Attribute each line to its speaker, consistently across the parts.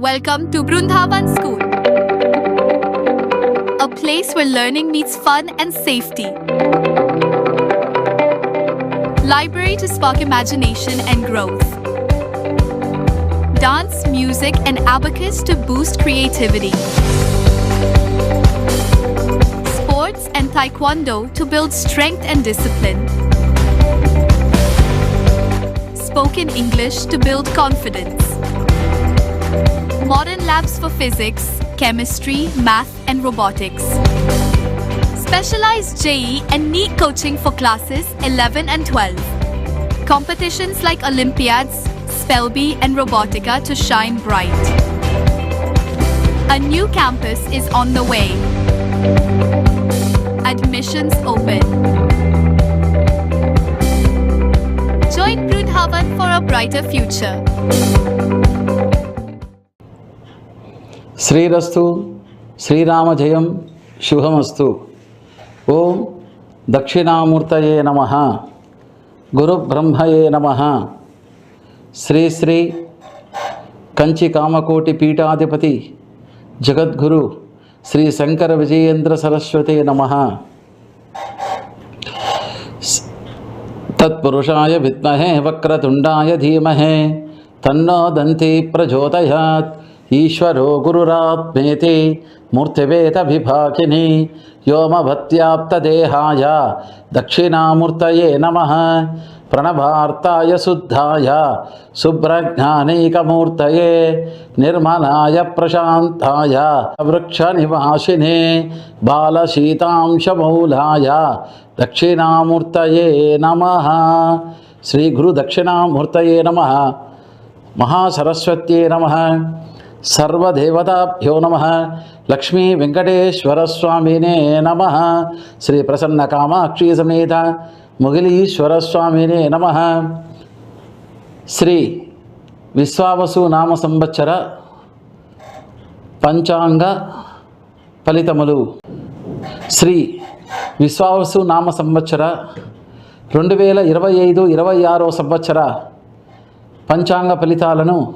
Speaker 1: Welcome to Brundavan School, a place where learning meets fun and safety. Library to spark imagination and growth. Dance, music, and abacus to boost creativity. Sports and taekwondo to build strength and discipline. Spoken English to build confidence. Modern labs for physics, chemistry, math, and robotics. Specialized JE and NEET coaching for classes 11 and 12. Competitions like Olympiads, Spelby, and Robotica to shine bright. A new campus is on the way. Admissions open. Join Brunhavan for a brighter future.
Speaker 2: శ్రీరస్తు శ్రీరామ జయం శుభమస్తు. ఓం దక్షిణామూర్తయే నమ గురుబ్రహ్మయే నమ. శ్రీ శ్రీ కంచి కామకోటి పీఠాధిపతి జగద్గురు శ్రీ శంకర విజయేంద్ర సరస్వతే నమ. తత్పురుషాయ విద్మహే వక్రతుండాయ ధీమహే తన్నో దంతి ప్రచోదయాత్. ఈశ్వరో గురురాత్మేతి మూర్తివేత విభాకిని వ్యోమభత్యాప్తదేహాయ దక్షిణామూర్తయే నమ ప్రణభార్తాయ శుద్ధాయ శుభ్రజ్ఞానైకమూర్తయే నిర్మలాయ ప్రశాంతాయ వృక్షనివాసినే బాలశీతాంశమూలాయ దక్షిణామూర్తయే నమ శ్రీ గురు దక్షిణామూర్తయే నమ మహాసరస్వత్యే నమ సర్వదేవతాభ్యో నమ. లక్ష్మీ వెంకటేశ్వర స్వామినే నమ. శ్రీ ప్రసన్న కామాక్షి సమేత ముగిలీశ్వర స్వామినే నమ. శ్రీ విశ్వావసు నామ సంవత్సర పంచాంగ ఫలితములు. శ్రీ విశ్వావసు నామ సంవత్సర రెండు వేల ఇరవై ఐదు ఇరవై ఆరో సంవత్సర పంచాంగ ఫలితాలను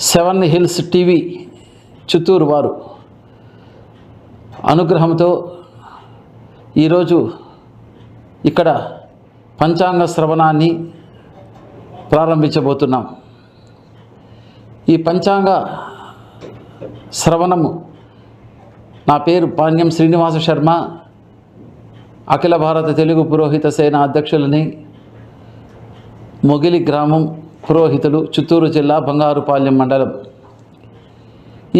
Speaker 2: సెవెన్ హిల్స్ టీవీ చిత్తూరు వారు అనుగ్రహంతో ఈరోజు ఇక్కడ పంచాంగ శ్రవణాన్ని ప్రారంభించబోతున్నాం. ఈ పంచాంగ శ్రవణము నా పేరు పాణ్యం శ్రీనివాస శర్మ. అఖిల భారత తెలుగు పురోహిత సేన అధ్యక్షులని మొగిలి గ్రామం పురోహితులు చిత్తూరు జిల్లా బంగారుపాలెం మండలం.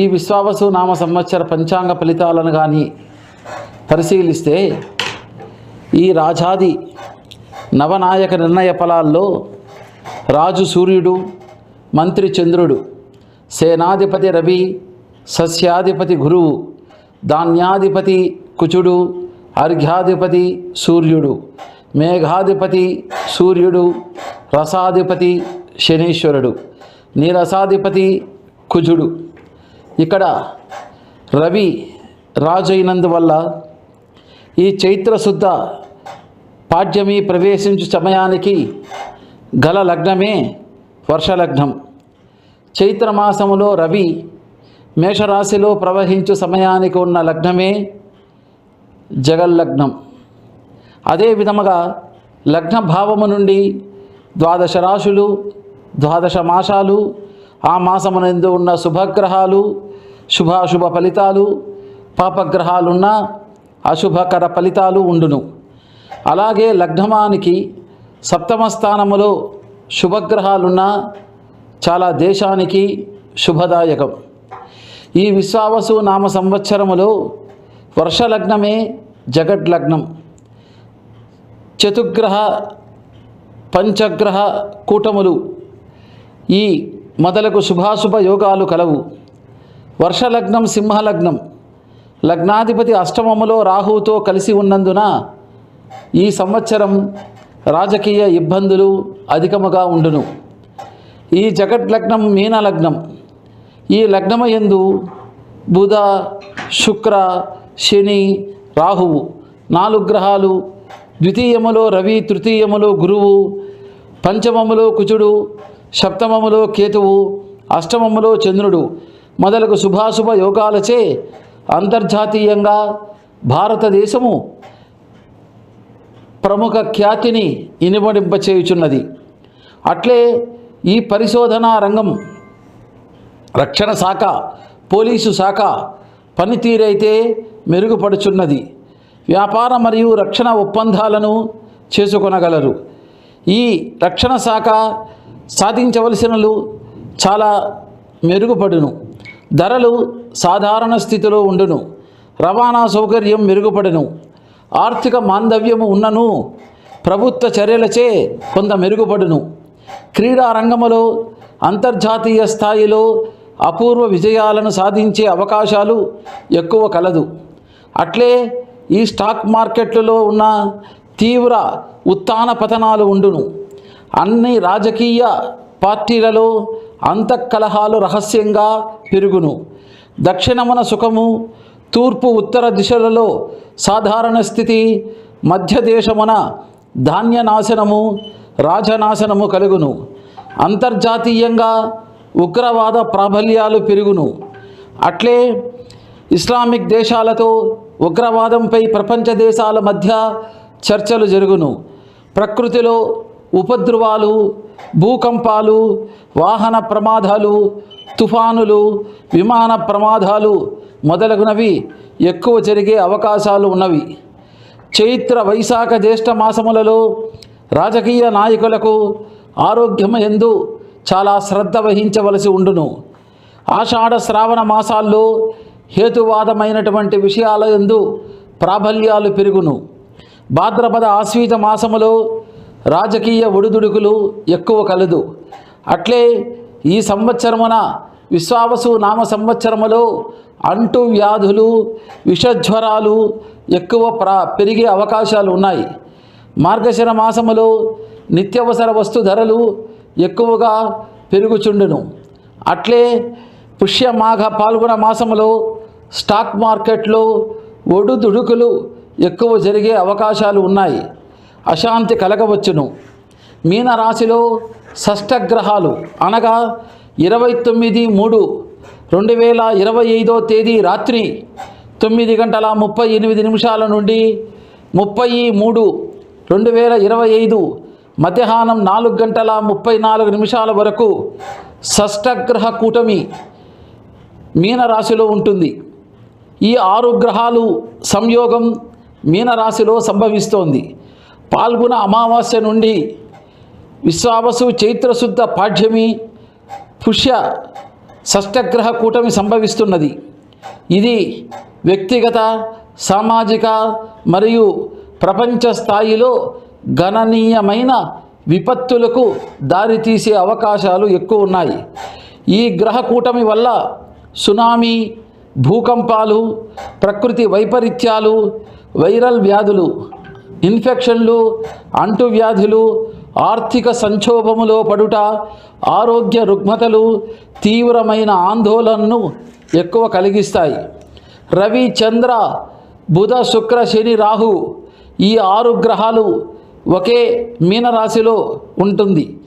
Speaker 2: ఈ విశ్వావసు నామ సంవత్సర పంచాంగ ఫలితాలను కానీ పరిశీలిస్తే ఈ రాజాది నవనాయక నిర్ణయ ఫలాల్లో రాజు సూర్యుడు మంత్రి చంద్రుడు సేనాధిపతి రవి సస్యాధిపతి గురువు ధాన్యాధిపతి కుచుడు అర్ఘ్యాధిపతి సూర్యుడు మేఘాధిపతి సూర్యుడు రసాధిపతి శనీశ్వరుడు నీరసాధిపతి కుజుడు. ఇక్కడ రవి రాజు అయినందువల్ల ఈ చైత్రశుద్ధ పాడ్యమి ప్రవేశించు సమయానికి గల లగ్నమే వర్షలగ్నం. చైత్రమాసములో రవి మేషరాశిలో ప్రవహించు సమయానికి ఉన్న లగ్నమే జగల్లగ్నం. అదే విధముగా లగ్న భావము నుండి ద్వాదశ రాశులు ద్వాదశ మాసాలు ఆ మాసమునందు ఉన్న శుభగ్రహాలు శుభాశుభ ఫలితాలు పాపగ్రహాలున్న అశుభకర ఫలితాలు ఉండును. అలాగే లగ్నమానికి సప్తమ స్థానములో శుభగ్రహాలున్న చాలా దేశానికి శుభదాయకం. ఈ విశ్వావసు నామ సంవత్సరములో వర్షలగ్నమే జగడ్లగ్నం చతుగ్రహ పంచగ్రహ కూటములు. ఈ మొదలకు శుభాశుభ యోగాలు కలవు. వర్షలగ్నం సింహలగ్నం. లగ్నాధిపతి అష్టమములో రాహువుతో కలిసి ఉన్నందున ఈ సంవత్సరం రాజకీయ ఇబ్బందులు అధికముగా ఉండును. ఈ జగద్లగ్నం మీనలగ్నం. ఈ లగ్నము యందు బుధ శుక్ర శని రాహువు నాలుగు గ్రహాలు ద్వితీయములో రవి తృతీయములో గురువు పంచమములో కుచుడు సప్తమములో కేతువు అష్టమములో చంద్రుడు. మొదలగు శుభాశుభ యోగాలచే అంతర్జాతీయంగా భారతదేశము ప్రముఖ ఖ్యాతిని ఇనుమడింపచేయుచున్నది. అట్లే ఈ పరిశోధనా రంగం రక్షణ శాఖ పోలీసు శాఖ పనితీరైతే మెరుగుపడుచున్నది. వ్యాపార మరియు రక్షణ ఒప్పందాలను చేసుకొనగలరు. ఈ రక్షణ శాఖ సాధించవలసినలు చాలా మెరుగుపడును. ధరలు సాధారణ స్థితిలో ఉండును. రవాణా సౌకర్యం మెరుగుపడును. ఆర్థిక మాందవ్యము ఉన్నను. ప్రభుత్వ చర్యలచే కొంత మెరుగుపడును. క్రీడా రంగములో అంతర్జాతీయ స్థాయిలో అపూర్వ విజయాలను సాధించే అవకాశాలు ఎక్కువ కలదు. అట్లే ఈ స్టాక్ మార్కెట్లలో ఉన్న తీవ్ర ఉత్థాన పతనాలు ఉండును. అన్ని రాజకీయ పార్టీలలో అంతఃకలహాలు రహస్యంగా పెరుగును. దక్షిణమున సుఖము తూర్పు ఉత్తర దిశలలో సాధారణ స్థితి మధ్య దేశమున ధాన్యనాశనము రాజనాశనము కలుగును. అంతర్జాతీయంగా ఉగ్రవాద ప్రాబల్యాలు పెరుగును. అట్లే ఇస్లామిక్ దేశాలతో ఉగ్రవాదంపై ప్రపంచ దేశాల మధ్య చర్చలు జరుగును. ప్రకృతిలో ఉపద్రవాలు భూకంపాలు వాహన ప్రమాదాలు తుఫానులు విమాన ప్రమాదాలు మొదలగునవి ఎక్కువ జరిగే అవకాశాలు ఉన్నవి. చైత్ర వైశాఖ జ్యేష్ఠ మాసములలో రాజకీయ నాయకులకు ఆరోగ్యం ఎందు చాలా శ్రద్ధ వహించవలసి ఉండును. ఆషాఢ శ్రావణ మాసాల్లో హేతువాదమైనటువంటి విషయాల ఎందు ప్రాబల్యాలు పెరుగును. భాద్రపద ఆశ్వీత మాసములో రాజకీయ ఒడిదుడుకులు ఎక్కువ కలదు. అట్లే ఈ సంవత్సరమున విశ్వావసు నామ సంవత్సరములో అంటు వ్యాధులు విషజ్వరాలు ఎక్కువ ప్రా పెరిగే అవకాశాలు ఉన్నాయి. మార్గశిర మాసములో నిత్యవసర వస్తు ధరలు ఎక్కువగా పెరుగుచుండును. అట్లే పుష్యమాఘ పాల్గొన మాసములో స్టాక్ మార్కెట్లో ఒడుదుడుకులు ఎక్కువ జరిగే అవకాశాలు ఉన్నాయి. అశాంతి కలగవచ్చును. మీనరాశిలో షష్టగ్రహాలు అనగా ఇరవై తొమ్మిది మూడు రెండు వేల ఇరవై ఐదో తేదీ రాత్రి తొమ్మిది గంటల ముప్పై ఎనిమిది నిమిషాల నుండి ముప్పై మూడు రెండు వేల ఇరవై ఐదు మధ్యాహ్నం నాలుగు గంటల ముప్పై నాలుగు నిమిషాల వరకు షష్టగ్రహ కూటమి మీనరాశిలో ఉంటుంది. ఈ ఆరు గ్రహాలు సంయోగం మీనరాశిలో సంభవిస్తోంది. పాల్గొన అమావాస్య నుండి విశ్వావసు చైత్రశుద్ధ పాఠ్యమి పుష్య షష్టగ్రహ కూటమి సంభవిస్తున్నది. ఇది వ్యక్తిగత సామాజిక మరియు ప్రపంచ స్థాయిలో గణనీయమైన విపత్తులకు దారితీసే అవకాశాలు ఎక్కువ ఉన్నాయి. ఈ గ్రహ కూటమి వల్ల సునామీ భూకంపాలు ప్రకృతి వైపరీత్యాలు వైరల్ వ్యాధులు ఇన్ఫెక్షన్లు అంటువ్యాధులు ఆర్థిక సంక్షోభములో పడుట ఆరోగ్య రుగ్మతలు తీవ్రమైన ఆందోళనను ఎక్కువ కలిగిస్తాయి. రవి చంద్ర బుధ శుక్ర శని రాహు ఈ ఆరు గ్రహాలు ఒకే మీనరాశిలో ఉంటుంది.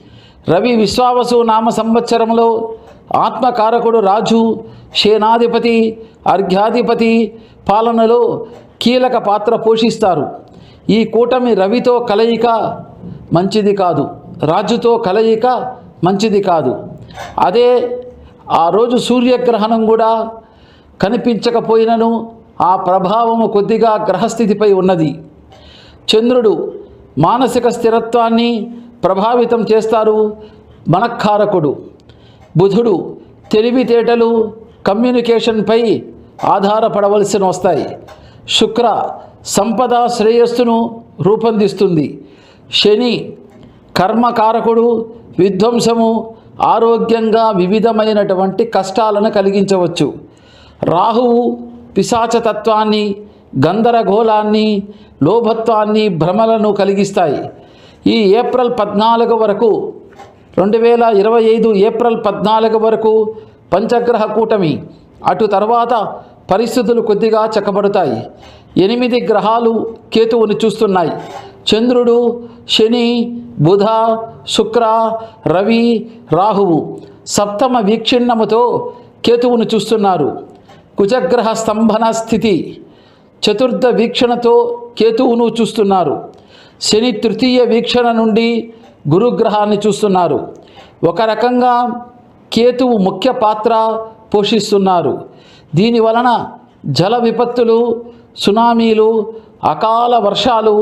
Speaker 2: రవి విశ్వావసు నామ సంవత్సరంలో ఆత్మకారకుడు రాజు సేనాధిపతి అర్ఘ్యాధిపతి పాలనలో కీలక పాత్ర పోషిస్తారు. ఈ కూటమి రవితో కలయిక మంచిది కాదు. రాజుతో కలయిక మంచిది కాదు. అదే ఆ రోజు సూర్యగ్రహణం కూడా కనిపించకపోయినను ఆ ప్రభావము కొద్దిగా గ్రహస్థితిపై ఉన్నది. చంద్రుడు మానసిక స్థిరత్వాన్ని ప్రభావితం చేస్తారు. మనఃకారకుడు బుధుడు తెలివితేటలు కమ్యూనికేషన్పై ఆధారపడవలసిన వస్తాయి. శుక్ర సంపద శ్రేయస్సును రూపొందిస్తుంది. శని కర్మకారకుడు విధ్వంసము ఆరోగ్యంగా వివిధమైనటువంటి కష్టాలను కలిగించవచ్చు. రాహువు పిశాచతత్వాన్ని గందరగోళాన్ని లోభత్వాన్ని భ్రమలను కలిగిస్తాయి. ఈ ఏప్రిల్ పద్నాలుగు వరకు రెండు వేల ఇరవై ఐదు ఏప్రిల్ పద్నాలుగు వరకు పంచగ్రహ కూటమి అటు తర్వాత పరిస్థితులు కొద్దిగా చక్కబడతాయి. ఎనిమిది గ్రహాలు కేతువుని చూస్తున్నాయి. చంద్రుడు శని బుధ శుక్ర రవి రాహువు సప్తమ వీక్షిణముతో కేతువును చూస్తున్నారు. కుజగ్రహ స్తంభన స్థితి చతుర్థ వీక్షణతో కేతువును చూస్తున్నారు. శని తృతీయ వీక్షణ నుండి గురుగ్రహాన్ని చూస్తున్నారు. ఒక రకంగా కేతువు ముఖ్య పాత్ర పోషిస్తున్నారు. దీని వలన జల విపత్తులు సునామీలు అకాల వర్షాలు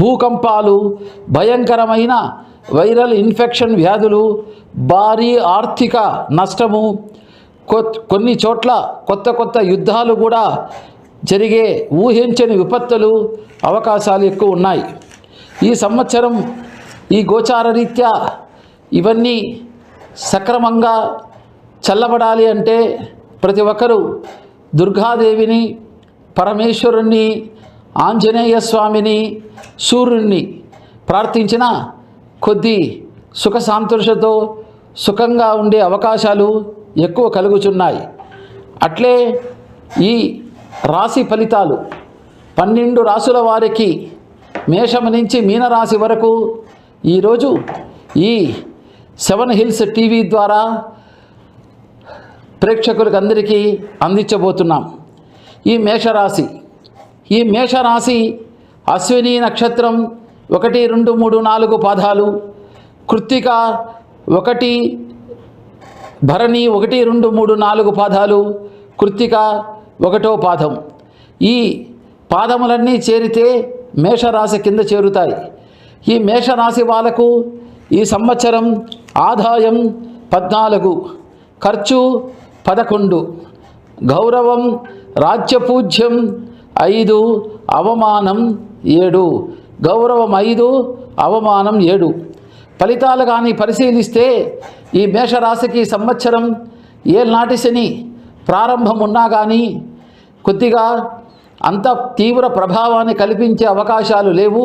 Speaker 2: భూకంపాలు భయంకరమైన వైరల్ ఇన్ఫెక్షన్ వ్యాధులు భారీ ఆర్థిక నష్టము కొన్ని చోట్ల కొత్త కొత్త యుద్ధాలు కూడా జరిగే ఊహించని విపత్తులు అవకాశాలు ఎక్కువ ఉన్నాయి. ఈ సంవత్సరం ఈ గోచార రీత్యా ఇవన్నీ సక్రమంగా చల్లబడాలి అంటే ప్రతి ఒక్కరూ దుర్గాదేవిని పరమేశ్వరుణ్ణి ఆంజనేయ స్వామిని సూర్యుణ్ణి ప్రార్థించిన కొద్ది సుఖ సంతోషతో సుఖంగా ఉండే అవకాశాలు ఎక్కువ కలుగుచున్నాయి. అట్లే ఈ రాశి ఫలితాలు పన్నెండు రాసుల వారికి మేషం నుంచి మీనరాశి వరకు ఈరోజు ఈ సెవెన్ హిల్స్ టీవీ ద్వారా ప్రేక్షకులకు అందరికీ అందించబోతున్నాం. ఈ మేషరాశి ఈ మేషరాశి అశ్విని నక్షత్రం ఒకటి రెండు మూడు నాలుగు పాదాలు కృత్తిక ఒకటి భరణి ఒకటి రెండు మూడు నాలుగు పాదాలు కృత్తిక ఒకటో పాదం. ఈ పాదములన్నీ చేరితే మేషరాశి కింద చేరుతాయి. ఈ మేషరాశి వాళ్ళకు ఈ సంవత్సరం ఆదాయం పద్నాలుగు ఖర్చు పదకొండు. గౌరవం రాజ్యపూజ్యం ఐదు అవమానం ఏడు. గౌరవం ఐదు అవమానం ఏడు. ఫలితాలు కానీ పరిశీలిస్తే ఈ మేషరాశికి సంవత్సరం ఏనాటి శని ప్రారంభం ఉన్నా కానీ కొద్దిగా అంత తీవ్ర ప్రభావాన్ని కల్పించే అవకాశాలు లేవు.